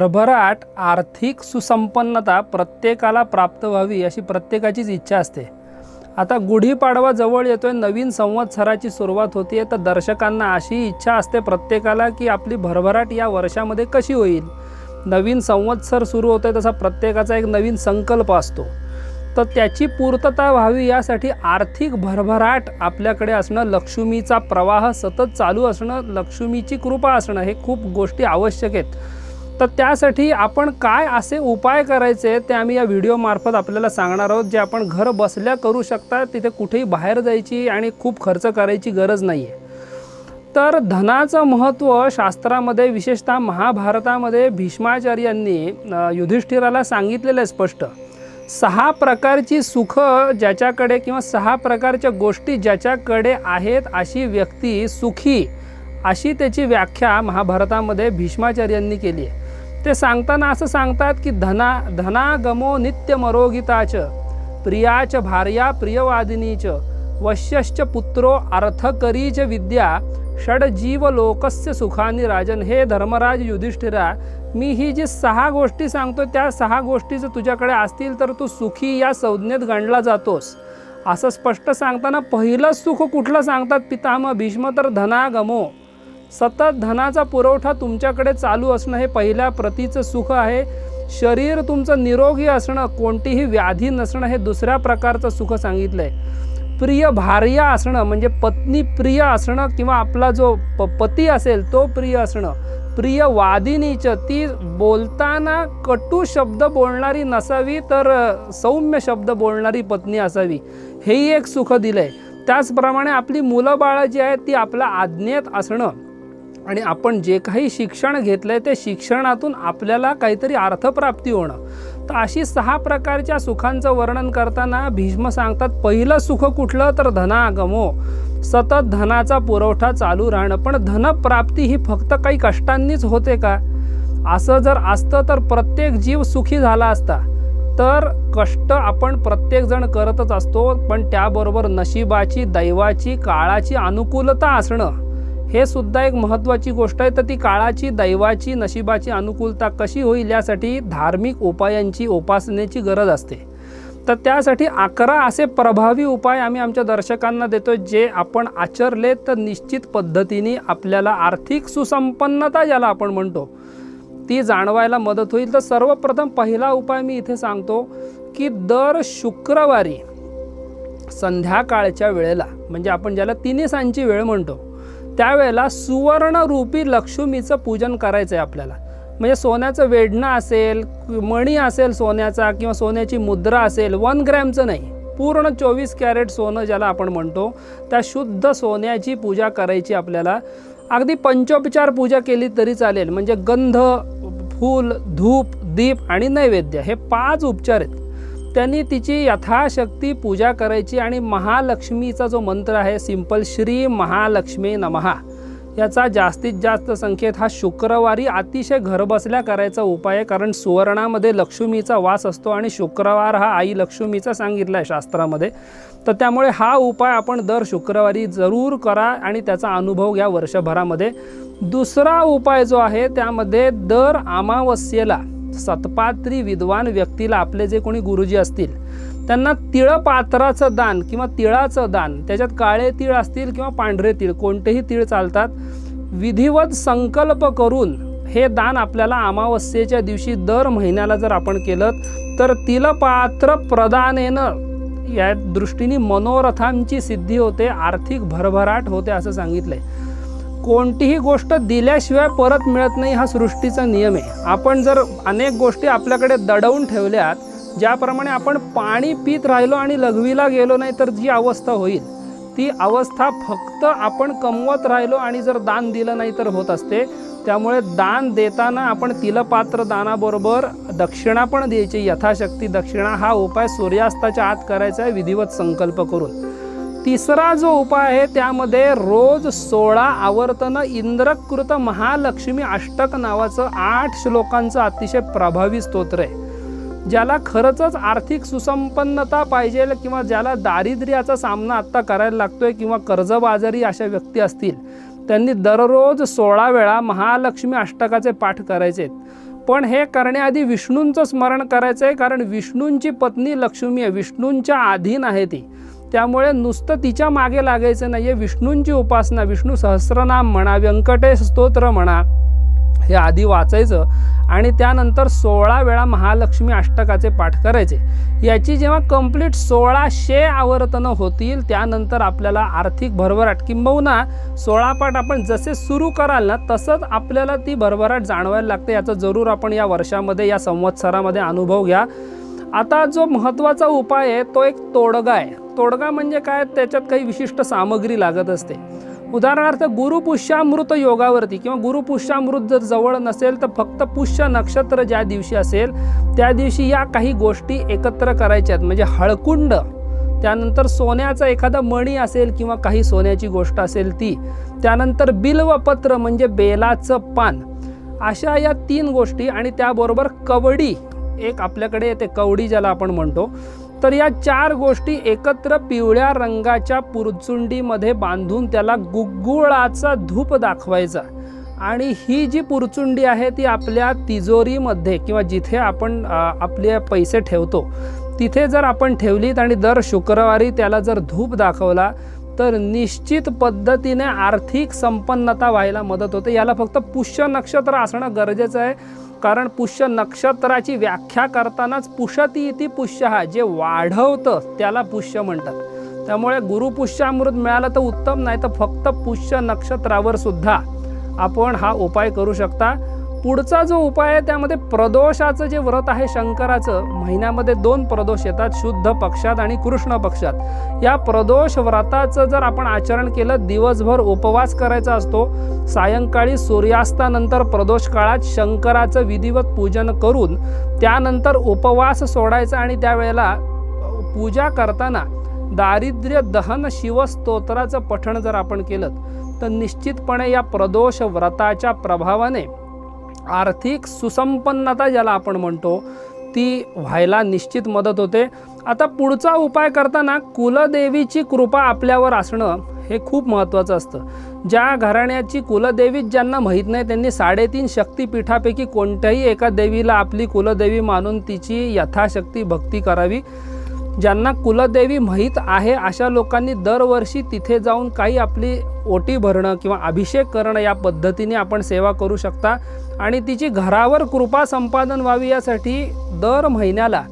भरभराट आर्थिक सुसंपन्नता प्रत्येकाला प्राप्त व्हावी अशी प्रत्येकाचीच इच्छा असते. आता गुढीपाडवा जवळ येतोय नवीन संवत्सराची सुरुवात होतीये तर दर्शकांना अशी इच्छा असते प्रत्येकाला की आपली भरभराट या वर्षामध्ये कशी होईल? नवीन संवत्सर सुरू होतोय तसा प्रत्येकाचा एक नवीन संकल्प असतो. तर त्याची पूर्तता व्हावी यासाठी आर्थिक भरभराट आपल्याकडे असणं लक्ष्मीचा प्रवाह सतत चालू असणं लक्ष्मीची कृपा असणं हे खूप गोष्टी आवश्यक आहेत. तर त्यासाठी आपण काय असे उपाय करायचे ते आम्ही या व्हिडिओमार्फत आपल्याला सांगणार आहोत जे आपण घर बसल्या करू शकता तिथे कुठेही बाहेर जायची आणि खूप खर्च करायची गरज नाही आहे तर धनाचं महत्त्व शास्त्रामध्ये विशेषतः महाभारतामध्ये भीष्माचार्यांनी युधिष्ठिराला सांगितलेलं आहे स्पष्ट. सहा प्रकारची सुखं ज्याच्याकडे किंवा सहा प्रकारच्या गोष्टी ज्याच्याकडे आहेत अशी व्यक्ती सुखी अशी त्याची व्याख्या महाभारतामध्ये भीष्माचार्यांनी केली आहे. ते सांगताना असं सांगतात की धना धनागमो नित्यमरोगिताच प्रियाच भार्या प्रियवादिनीच वश्यश्च पुत्रो अर्थकरीच विद्या षडजीव लोकस्य सुखानी राजन। हे धर्मराज युधिष्ठिरा मी ही जी सहा गोष्टी सांगतो त्या सहा गोष्टी जर तुझ्याकडे असतील तर तू सुखी या संज्ञेत गणला जातोस. असं स्पष्ट सांगताना पहिलं सुख कुठलं सांगतात पितामह भीष्म तर धनागमो। सतत धनाचा पुरवठा तुमच्याकडे चालू असणं हे पहिल्या प्रतीचं सुख आहे. शरीर तुमचं निरोगी असणं कोणतीही व्याधी नसणं हे दुसऱ्या प्रकारचं सुख सांगितलं आहे प्रिय भार्या असणं म्हणजे पत्नी प्रिय असणं किंवा आपला जो प पती असेल तो प्रिय असणं. प्रिय वादिनीचं ती बोलताना कटू शब्द बोलणारी नसावी तर सौम्य शब्द बोलणारी पत्नी असावी. हेही एक सुख दिलं आहे त्याचप्रमाणे आपली मुलं बाळं जी आहेत ती आपल्या आज्ञेत असणं. आणि आपण जे काही शिक्षण घेतलं आहे ते शिक्षणातून आपल्याला काहीतरी अर्थप्राप्ती होणं. तर अशी सहा प्रकारच्या सुखांचं वर्णन करताना भीष्म सांगतात पहिलं सुख कुठलं? तर धनागमो हो. सतत धनाचा पुरवठा चालू राहणं. पण धनप्राप्ती ही फक्त काही कष्टांनीच होते का? असं जर असतं तर प्रत्येक जीव सुखी झाला असता. तर कष्ट आपण प्रत्येकजण करतच असतो पण त्याबरोबर नशिबाची दैवाची काळाची अनुकूलता असणं. हे सुद्धा एक महत्त्वाची गोष्ट आहे. तर ती काळाची दैवाची नशिबाची अनुकूलता कशी होईल यासाठी धार्मिक उपायांची उपासनेची गरज असते. तर त्यासाठी अकरा असे प्रभावी उपाय आम्ही आमच्या दर्शकांना देतो जे आपण आचरले तर निश्चित पद्धतीने आपल्याला आर्थिक सुसंपन्नता ज्याला आपण म्हणतो ती जाणवायला मदत होईल. तर सर्वप्रथम पहिला उपाय मी इथे सांगतो की दर शुक्रवारी संध्याकाळच्या वेळेला म्हणजे आपण ज्याला तिन्ही सांची वेळ म्हणतो त्यावेळेला सुवर्णरूपी लक्ष्मीचं पूजन करायचं आहे आपल्याला. म्हणजे सोन्याचं वेढणं असेल मणी असेल सोन्याचा किंवा सोन्याची मुद्रा असेल वन ग्रॅमचं नाही. पूर्ण चोवीस कॅरेट सोनं ज्याला आपण म्हणतो त्या शुद्ध सोन्याची पूजा करायची आपल्याला. अगदी पंचोपचार पूजा केली तरी चालेल. म्हणजे गंध फूल धूप दीप आणि नैवेद्य हे पाच उपचार आहेत. त्यांनी तिची यथाशक्ती पूजा करायची आणि महालक्ष्मीचा जो मंत्र आहे सिंपल श्री महालक्ष्मी नमहा याचा जास्तीत जास्त संख्येत हा शुक्रवारी अतिशय घरबसल्या करायचा उपाय आहे कारण सुवर्णामध्ये लक्ष्मीचा वास असतो आणि शुक्रवार हा आई लक्ष्मीचा सांगितला आहे शास्त्रामध्ये. तर त्यामुळे हा उपाय आपण दर शुक्रवारी जरूर करा आणि त्याचा अनुभव घ्या वर्षभरामध्ये. दुसरा उपाय जो आहे त्यामध्ये दर अमावस्येला सतपात्री विद्वान व्यक्तीला आपले जे कोणी गुरुजी असतील त्यांना तिळपात्राचं दान किंवा तिळाचं दान त्याच्यात काळे तीळ असतील किंवा पांढरे तीळ कोणतेही तीळ चालतात विधिवत संकल्प करून हे दान आपल्याला अमावस्येच्या दिवशी दर महिन्याला जर आपण केलं तर तिलपात्र प्रदानेनं या दृष्टीने मनोरथांची सिद्धी होते आर्थिक भरभराट होते असं सांगितलं आहे कोणतीही गोष्ट दिल्याशिवाय परत मिळत नाही हा सृष्टीचा नियम आहे. आपण जर अनेक गोष्टी आपल्याकडे दडवून ठेवल्यात ज्याप्रमाणे आपण पाणी पित राहिलो आणि लघवीला गेलो नाही तर जी अवस्था होईल. ती अवस्था फक्त आपण कमवत राहिलो आणि जर दान दिलं नाही तर होत असते. त्यामुळे दान देताना आपण तिलपात्र दानाबरोबर दक्षिणा पण द्यायची. यथाशक्ती दक्षिणा हा उपाय सूर्यास्ताच्या आत करायचा आहे विधिवत संकल्प करून. तिसरा जो उपाय आहे त्यामध्ये रोज सोळा आवर्तनं इंद्रकृत महालक्ष्मी अष्टक नावाचं आठ श्लोकांचं अतिशय प्रभावी स्तोत्र आहे. ज्याला खरंच आर्थिक सुसंपन्नता पाहिजे किंवा ज्याला दारिद्र्याचा सामना आत्ता करायला लागतोय किंवा कर्जबाजारी अशा व्यक्ती असतील त्यांनी दररोज सोळा वेळा महालक्ष्मी अष्टकाचे पाठ करायचे. आहेत पण हे करण्याआधी विष्णूंचं स्मरण करायचं आहे कारण विष्णूंची पत्नी लक्ष्मी आहे विष्णूंच्या अधीन आहे ती. त्यामुळे नुसतं तिच्यामागे लागायचं नाही आहे विष्णूंची उपासना विष्णू सहस्रनाम म्हणा व्यंकटेश स्तोत्र म्हणा हे आधी वाचायचं आणि त्यानंतर सोळा वेळा महालक्ष्मी अष्टकाचे पाठ करायचे. याची जेव्हा कंप्लीट सोळाशे आवर्तनं होतील त्यानंतर आपल्याला आर्थिक भरभराट किंबहुना सोळा पाठ आपण जसे सुरू कराल ना तसंच आपल्याला ती भरभराट जाणवायला लागते. याचा जरूर आपण या वर्षामध्ये या संवत्सरामध्ये अनुभव घ्या. आता जो महत्त्वाचा उपाय आहे तो एक तोडगा आहे. तोडगा म्हणजे काय? त्याच्यात काही विशिष्ट सामग्री लागत असते. उदाहरणार्थ गुरुपुष्यामृत योगावरती किंवा गुरुपुष्यामृत जर जवळ नसेल तर फक्त पुष्य नक्षत्र ज्या दिवशी असेल त्या दिवशी या काही गोष्टी एकत्र करायच्या आहेत. म्हणजे हळकुंड त्यानंतर सोन्याचा एखादा मणी असेल किंवा काही सोन्याची गोष्ट असेल ती त्यानंतर बिल्वपत्र म्हणजे बेलाचं पान. अशा या तीन गोष्टी आणि त्याबरोबर कवडी एक आपल्याकडे येते कवडी ज्याला आपण म्हणतो. तर या चार गोष्टी एकत्र पिवळ्या रंगाच्या पुरचुंडीमध्ये बांधून त्याला गुग्गुळाचा धूप दाखवायचा. आणि ही जी पुरचुंडी आहे ती आपल्या तिजोरीमध्ये किंवा जिथे आपण आपले पैसे ठेवतो तिथे जर आपण ठेवलीत आणि दर शुक्रवारी त्याला जर धूप दाखवला तर निश्चित पद्धतीने आर्थिक संपन्नता व्हायला मदत होते. याला फक्त पुष्य नक्षत्र असणं गरजेचं आहे. कारण पुष्य नक्षत्राची व्याख्या करतानाच पुषती इति पुष्य हा जे वाढवतं त्याला पुष्य म्हणतात. त्यामुळे गुरुपुष्यामृत मिळालं तर उत्तम नाही तर फक्त पुष्य नक्षत्रावर सुद्धा आपण हा उपाय करू शकता. पुढचा जो उपाय आहे त्यामध्ये प्रदोषाचं जे व्रत आहे शंकराचं महिन्यामध्ये दोन प्रदोष येतात शुद्ध पक्षात आणि कृष्ण पक्षात. या प्रदोष व्रताचं जर आपण आचरण केलं दिवसभर उपवास करायचा असतो सायंकाळी सूर्यास्तानंतर प्रदोष काळात शंकराचं विधिवत पूजन करून त्यानंतर उपवास सोडायचा आणि त्यावेळेला पूजा करताना दारिद्र्य दहन शिवस्तोत्राचं पठण जर आपण केलं तर निश्चितपणे या प्रदोष व्रताच्या प्रभावाने आर्थिक सुसंपन्नता ज्याला आपण म्हणतो ती व्हायला निश्चित मदत होते. आता पुढचा उपाय करताना कुलदेवीची कृपा आपल्यावर असणं हे खूप महत्त्वाचं असतं. ज्या घराण्याची कुलदेवी ज्यांना माहीत नाही त्यांनी साडेतीन शक्तिपीठापैकी कोणत्याही एका देवीला आपली कुलदेवी मानून तिची यथाशक्ती भक्ती करावी. ज्यांना कुलदेवी माहीत आहे अशा लोकांनी दरवर्षी तिथे जाऊन काही आपली ओटी भरणं किंवा अभिषेक करणं या पद्धतीने आपण सेवा करू शकता. आणि तिची घरावर कृपा संपादन व्हावी यासाठी दर महिन्याला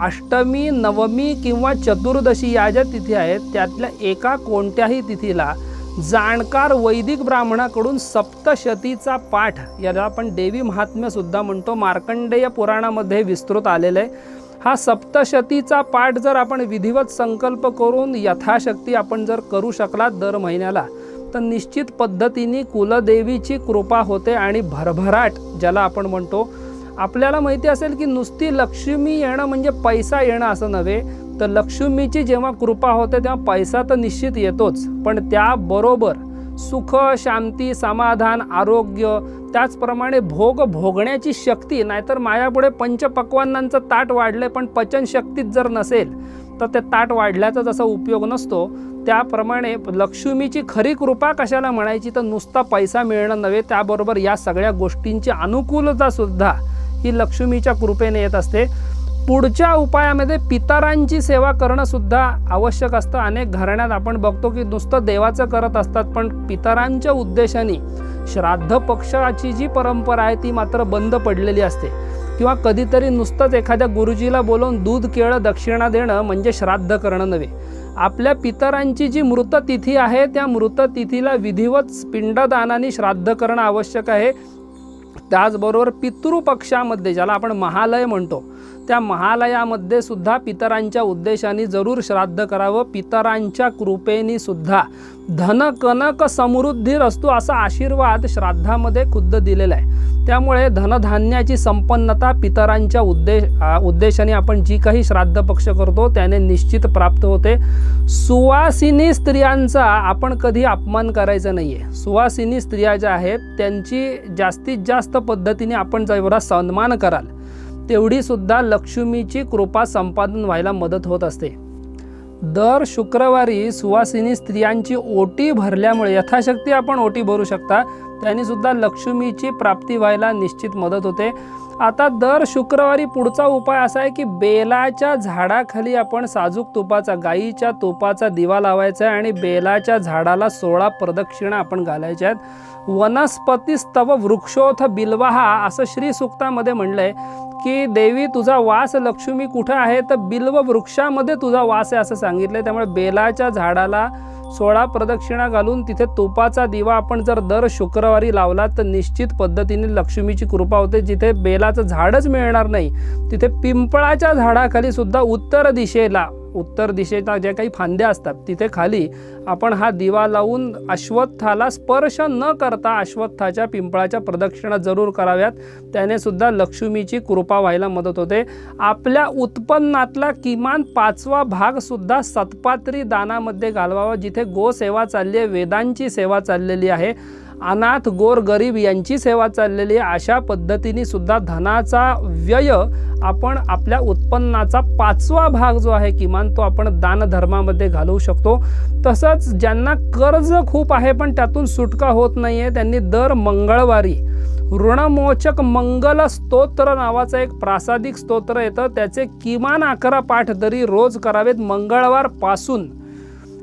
अष्टमी नवमी किंवा चतुर्दशी या ज्या तिथी आहेत त्यातल्या एका कोणत्याही तिथीला जाणकार वैदिक ब्राह्मणाकडून सप्तशतीचा पाठ याला आपण देवी महात्म्यसुद्धा म्हणतो. मार्कंडेय पुराणामध्ये विस्तृत आलेलं आहे. हा सप्तशतीचा पाठ जर आपण विधिवत संकल्प करून यथाशक्ती आपण जर करू शकलात दर महिन्याला तर निश्चित पद्धतीने कुलदेवीची कृपा होते आणि भरभराट ज्याला आपण म्हणतो. आपल्याला माहिती असेल की नुसती लक्ष्मी येणं म्हणजे पैसा येणं असं नव्हे तर लक्ष्मीची जेव्हा कृपा होते तेव्हा पैसा तर निश्चित येतोच. पण त्याबरोबर सुख शांती समाधान आरोग्य त्याचप्रमाणे भोग भोगण्याची शक्ती नाहीतर मायापुढे पंचपक्वान्नांचं ताट वाढलं पण पचनशक्तीच जर नसेल तर ते ताट वाढल्याचा जसा उपयोग नसतो त्याप्रमाणे लक्ष्मीची खरी कृपा कशाला म्हणायची? तर नुसता पैसा मिळणं नव्हे त्याबरोबर या सगळ्या गोष्टींची अनुकूलतासुद्धा ही लक्ष्मीच्या कृपेने येत असते. पुढच्या उपायामध्ये पितरांची सेवा करणं सुद्धा आवश्यक असतं. अनेक घराण्यात आपण बघतो की नुसतं देवाचं करत असतात पण पितरांच्या उद्देशाने श्राद्ध पक्षाची जी परंपरा आहे ती मात्र बंद पडलेली असते. किंवा कधीतरी नुसतंच एखाद्या गुरुजीला बोलवून दूध केळं दक्षिणा देणं म्हणजे श्राद्ध करणं नव्हे. आपल्या पितरांची जी मृत तिथी आहे त्या मृत तिथीला विधिवत पिंडदानाने श्राद्ध करणं आवश्यक आहे. त्याचबरोबर पितृपक्षामध्ये ज्याला आपण महालय म्हणतो त्या महालयामध्ये सुद्धा पितरांच्या उद्देशाने जरूर श्राद्ध करावं. पितरांच्या कृपेने सुद्धा धन कनक समृद्धी असतो असा आशीर्वाद श्राद्धामध्ये खुद्द दिलेला आहे. त्यामुळे धनधान्याची संपन्नता पितरांच्या उद्देश उद्देशाने आपण जी काही श्राद्ध पक्ष करतो त्याने निश्चित प्राप्त होते. सुवासिनी स्त्रियांचा आपण कधी अपमान करायचा नाही आहे सुवासिनी स्त्रिया ज्या आहेत त्यांची जास्तीत जास्त पद्धतीने आपण जेवढा सन्मान कराल तेवढीसुद्धा लक्ष्मीची कृपा संपादन व्हायला मदत होत असते. दर शुक्रवारी सुवासिनी स्त्रियांची ओटी भरल्यामुळे यथाशक्ती आपण ओटी भरू शकता. त्यांनीसुद्धा लक्ष्मीची प्राप्ती व्हायला निश्चित मदत होते. आता दर शुक्रवारी पुढचा उपाय असा आहे की बेलाच्या झाडाखाली आपण साजूक तुपाचा गाईच्या तुपाचा दिवा लावायचा आहे आणि बेलाच्या झाडाला सोळा प्रदक्षिणा आपण घालायच्या आहेत. वनस्पतीस्तव वृक्षोथ बिल्वाहा असं श्री सुक्तामध्ये आहे की देवी तुझा वास लक्ष्मी कुठं आहे? तर बिल्व वृक्षामध्ये तुझा वास आहे असं सांगितलं आहे त्यामुळे बेलाच्या झाडाला सोळा प्रदक्षिणा घालून तिथे तुपाचा दिवा आपण जर दर शुक्रवारी लावला तर निश्चित पद्धतीने लक्ष्मीची कृपा होते. जिथे बेलाचं झाडच मिळणार नाही तिथे पिंपळाच्या झाडाखाली सुद्धा उत्तर दिशेला उत्तर दिशेच्या ज्या काही फांद्या असतात तिथे खाली आपण हा दिवा लावून अश्वत्थाला स्पर्श न करता अश्वत्थाच्या पिंपळाच्या प्रदक्षिणा जरूर कराव्यात. त्याने सुद्धा लक्ष्मीची कृपा व्हायला मदत होते. आपल्या उत्पन्नातला किमान पाचवा भाग सुद्धा सत्पात्री दानामध्ये घालवावा जिथे गोसेवा चालली आहे वेदांची सेवा चाललेली आहे. अनाथ गोर गरीब यांची सेवा चाललेली आहे. अशा पद्धतीने सुद्धा धनाचा व्यय आपण आपल्या उत्पन्नाचा पाचवा भाग जो आहे किमान तो आपण दानधर्मामध्ये घालवू शकतो. तसंच ज्यांना कर्ज खूप आहे पण त्यातून सुटका होत नाही आहे त्यांनी दर मंगळवारी ऋणमोचक मंगल स्तोत्र नावाचं एक प्रासादिक स्तोत्र येतं. त्याचे किमान अकरा पाठ तरी रोज करावेत मंगळवारपासून.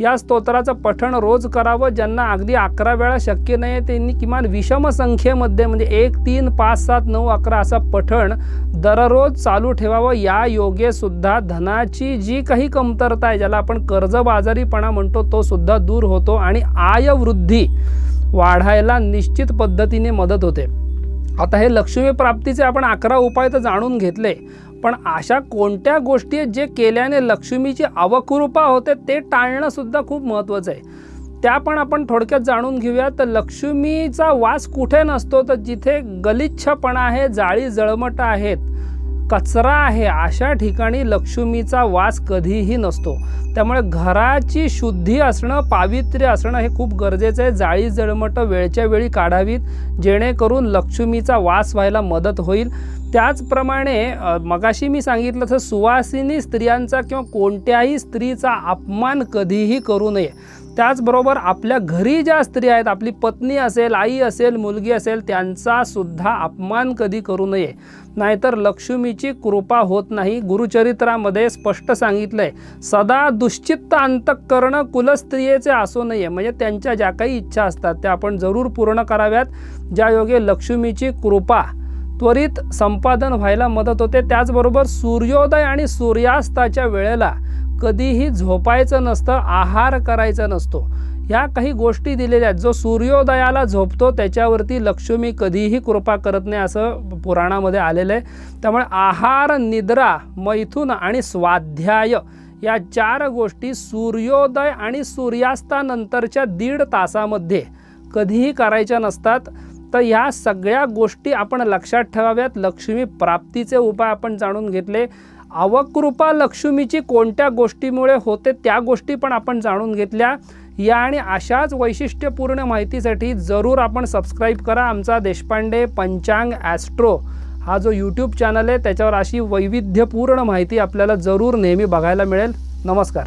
या स्तोत्राचं पठण रोज करावं ज्यांना अगदी अकरा वेळा शक्य नाही आहे त्यांनी किमान विषम संख्येमध्ये म्हणजे एक तीन पाच सात नऊ अकरा असं पठण दररोज चालू ठेवावं. या योगे सुद्धा धनाची जी काही कमतरता आहे ज्याला आपण कर्जबाजारीपणा म्हणतो तो सुद्धा दूर होतो आणि आयवृद्धी वाढायला निश्चित पद्धतीने मदत होते. आता हे लक्ष्मी प्राप्तीचे आपण अकरा उपाय तर जाणून घेतले. पण अशा कोणत्या गोष्टी आहेत जे केल्याने लक्ष्मीची अवकृपा होते ते टाळणंसुद्धा खूप महत्त्वाचं आहे. त्या पण आपण थोडक्यात जाणून घेऊया. तर लक्ष्मीचा वास कुठे नसतो? तर जिथे गलिच्छपणा आहे जाळी जळमट आहेत कचरा आहे अशा ठिकाणी लक्ष्मीचा वास कधीही नसतो. त्यामुळे घराची शुद्धी असणं पावित्र्य असणं हे खूप गरजेचं आहे. जाळी जळमट वेळच्या वेळी काढावीत जेणेकरून लक्ष्मीचा वास व्हायला मदत होईल. त्याचप्रमाणे मगाशी मी सांगितलं तर सुवासिनी स्त्रियांचा किंवा कोणत्याही स्त्रीचा अपमान कधीही करू नये. त्याचबरोबर आपल्या घरी ज्या स्त्री आहेत आपली पत्नी असेल आई असेल मुलगी असेल त्यांचा सुद्धा अपमान कधी करू नये. नाहीतर लक्ष्मीची कृपा होत नाही. गुरुचरित्रामध्ये स्पष्ट सांगितलंय सदा दुश्चित्त अंतःकरण कुलस्त्रियेचे असू नये. म्हणजे त्यांच्या ज्या काही इच्छा असतात त्या आपण जरूर पूर्ण कराव्यात. ज्या योगे लक्ष्मीची कृपा त्वरित संपादन व्हायला मदत होते. त्याचबरोबर सूर्योदय आणि सूर्यास्ताच्या वेळेला कधीही झोपायचं नसतं आहार करायचा नसतो. ह्या काही गोष्टी दिलेल्या आहेत. जो सूर्योदयाला झोपतो त्याच्यावरती लक्ष्मी कधीही कृपा करत नाही असं पुराणामध्ये आलेलं आहे. त्यामुळे आहार निद्रा मैथुन आणि स्वाध्याय या चार गोष्टी सूर्योदय आणि सूर्यास्तानंतरच्या दीड तासामध्ये कधीही करायच्या नसतात. तर ह्या सगळ्या गोष्टी आपण लक्षात ठेवाव्यात. लक्ष्मी प्राप्तीचे उपाय आपण जाणून घेतले. अवकृपा लक्ष्मीची कोणत्या गोष्टीमुळे होते त्या गोष्टी पण आपण जाणून घेतल्या. या आणि अशाच वैशिष्ट्यपूर्ण माहितीसाठी जरूर आपण सबस्क्राईब करा आमचा देशपांडे पंचांग ॲस्ट्रो हा जो यूट्यूब चॅनल आहे त्याच्यावर अशी वैविध्यपूर्ण माहिती आपल्याला जरूर नेहमी बघायला मिळेल. नमस्कार.